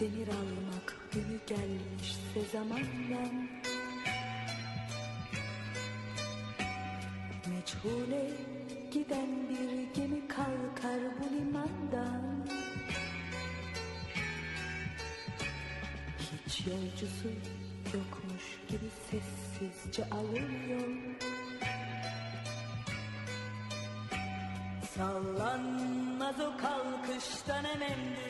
Demir almak günü gelmişse zamandan Meçhule giden bir gemi kalkar bu limandan. Hiç yolcusu yokmuş gibi sessizce alınıyor. Sallanmaz o kalkıştan hemen